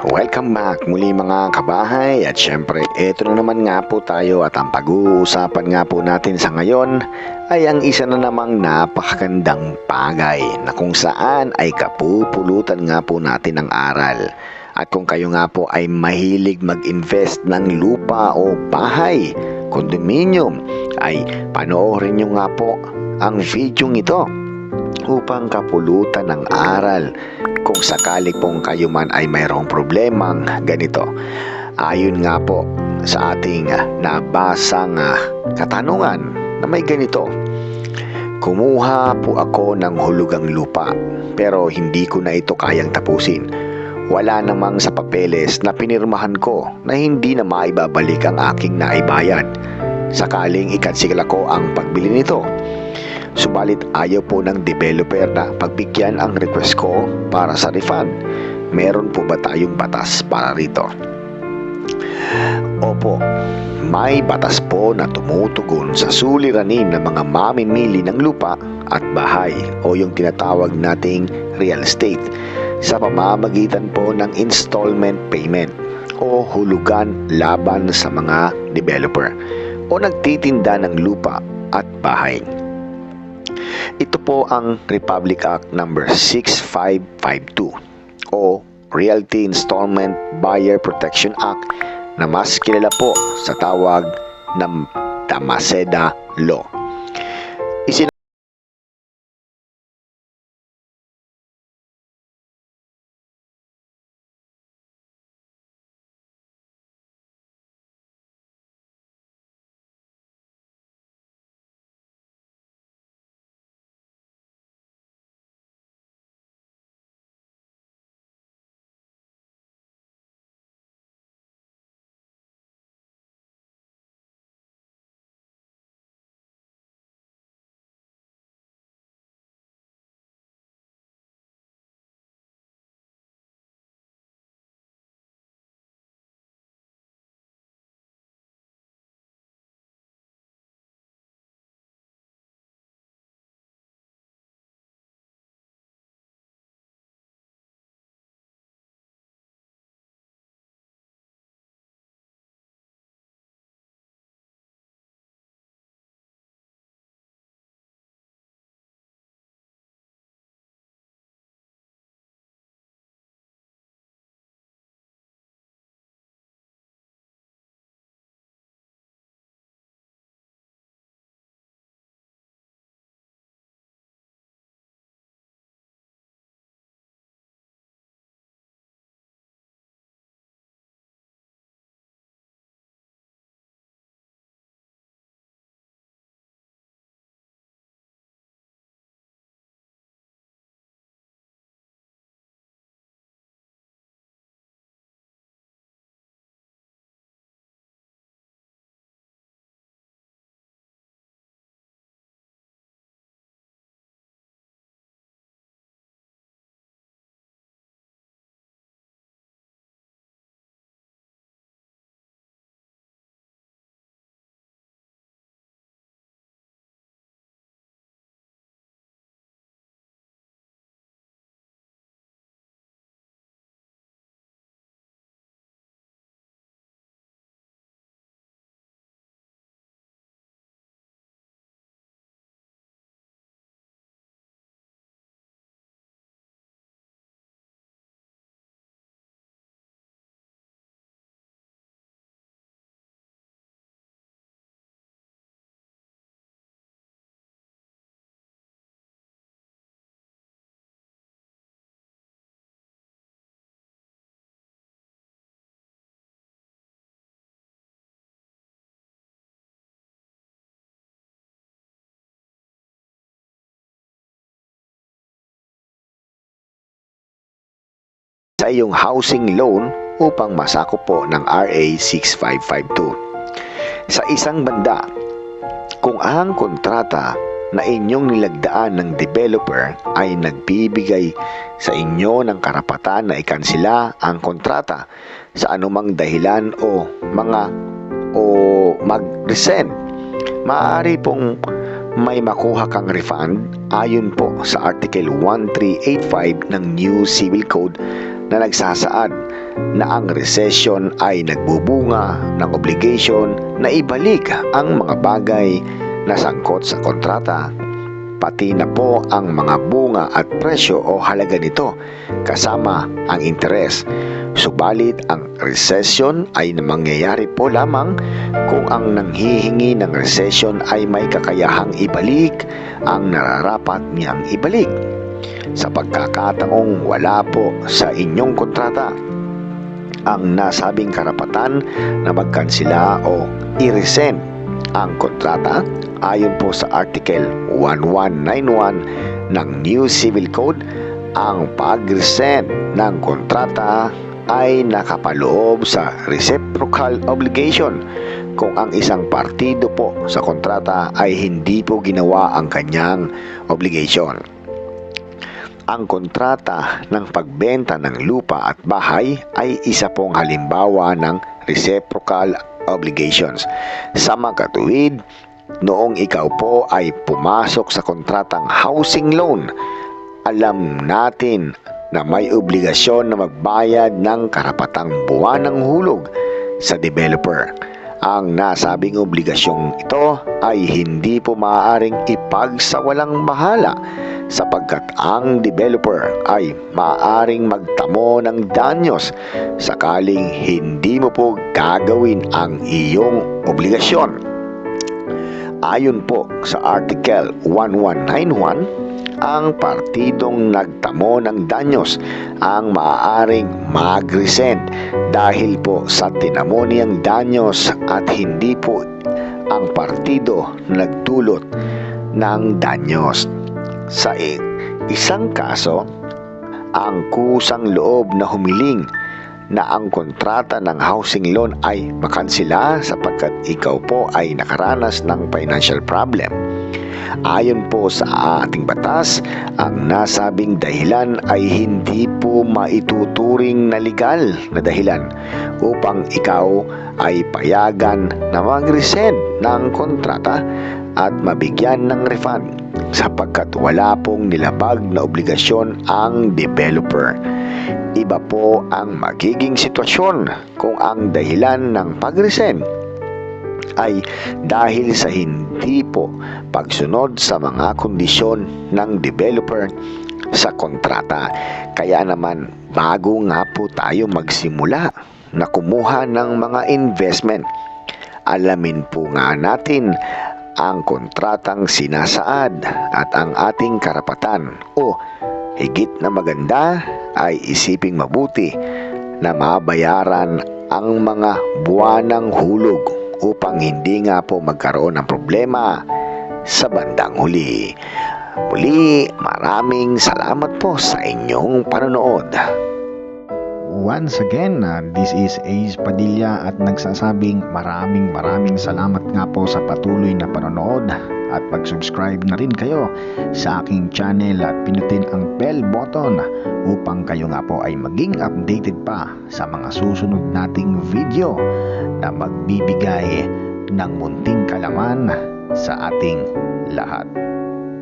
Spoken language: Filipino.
Welcome back muli mga kabahay at syempre ito na naman nga po tayo at ang pag-uusapan nga po natin sa ngayon ay ang isa na namang napakagandang bagay na kung saan ay kapupulutan nga po natin ng aral. At kung kayo nga po ay mahilig mag-invest ng lupa o bahay, condominium, ay panoorin nyo nga po ang video ito upang kapulutan ng aral kung sakali pong kayo man ay mayroong problemang ganito. Ayon nga po sa ating nabasang katanungan na may ganito. Kumuha po ako ng hulugang lupa pero hindi ko na ito kayang tapusin. Wala namang sa papeles na pinirmahan ko na hindi na maibabalik ang aking naibayad. Sakaling ikansikla ko ang pagbili nito. Subalit ayaw po ng developer na pagbigyan ang request ko para sa refund. Meron po ba tayong batas para rito? Opo, may batas po na tumutugon sa suliranin ng mga mamimili ng lupa at bahay o yung tinatawag nating real estate sa pamamagitan po ng installment payment o hulugan laban sa mga developer o nagtitinda ng lupa at bahay. Ito po ang Republic Act number 6552 o Realty Installment Buyer Protection Act na mas kilala po sa tawag ng Damaseda Law. Sa iyong housing loan upang masakop po ng RA 6552. Sa isang banda, kung ang kontrata na inyong nilagdaan ng developer ay nagbibigay sa inyo ng karapatan na ikansila ang kontrata sa anumang dahilan o mga o mag-resend, maaari pong may makuha kang refund ayon po sa Article 1385 ng New Civil Code na nagsasaad na ang recession ay nagbubunga ng obligation na ibalik ang mga bagay na sangkot sa kontrata pati na po ang mga bunga at presyo o halaga nito kasama ang interes. Subalit ang recession ay mangyayari po lamang kung ang nanghihingi ng recession ay may kakayahang ibalik ang nararapat niyang ibalik. Sa pagkakataong wala po sa inyong kontrata ang nasabing karapatan na magkansila o i-rescind ang kontrata ayon po sa Article 1191 ng New Civil Code ang pag-rescind ng kontrata ay nakapaloob sa reciprocal obligation kung ang isang partido po sa kontrata ay hindi po ginawa ang kanyang obligation. Ang kontrata ng pagbenta ng lupa at bahay ay isa pong halimbawa ng reciprocal obligations. Sa makatuwid, noong ikaw po ay pumasok sa kontratang housing loan, alam natin na may obligasyon na magbayad ng karapatang buwan ng hulog sa developer. Ang nasabing obligasyong ito ay hindi po maaaring ipagsawalang bahala sapagkat ang developer ay maaaring magtamo ng danyos sakaling hindi mo po gagawin ang iyong obligasyon. Ayon po sa Article 1191, ang partidong nagtamo ng danyos ang maaaring mag-resent dahil po sa tinamo niyang danyos at hindi po ang partido na nagdulot ng danyos. Sa isang kaso, ang kusang loob na humiling na ang kontrata ng housing loan ay makansila sapagkat ikaw po ay nakaranas ng financial problem. Ayon po sa ating batas, ang nasabing dahilan ay hindi po maituturing na legal na dahilan upang ikaw ay payagan na mag-rescind ng kontrata at mabigyan ng refund sapagkat wala pong nilabag na obligasyon ang developer. Iba po ang magiging sitwasyon kung ang dahilan ng pag-rescind ay dahil sa hindi po pagsunod sa mga kondisyon ng developer sa kontrata. Kaya naman bago nga po tayo magsimula na kumuha ng mga investment, alamin po nga natin ang kontratang sinasaad at ang ating karapatan o higit na maganda ay isiping mabuti na mabayaran ang mga buwanang hulog upang hindi nga po magkaroon ng problema sa bandang huli. Muli, maraming salamat po sa inyong panonood. Once again, uh, this is Ace Padilla at nagsasabing maraming maraming salamat nga po sa patuloy na panonood at mag-subscribe na rin kayo sa aking channel at pinutin ang bell button upang kayo nga po ay maging updated pa sa mga susunod nating video na magbibigay ng munting kalaman sa ating lahat.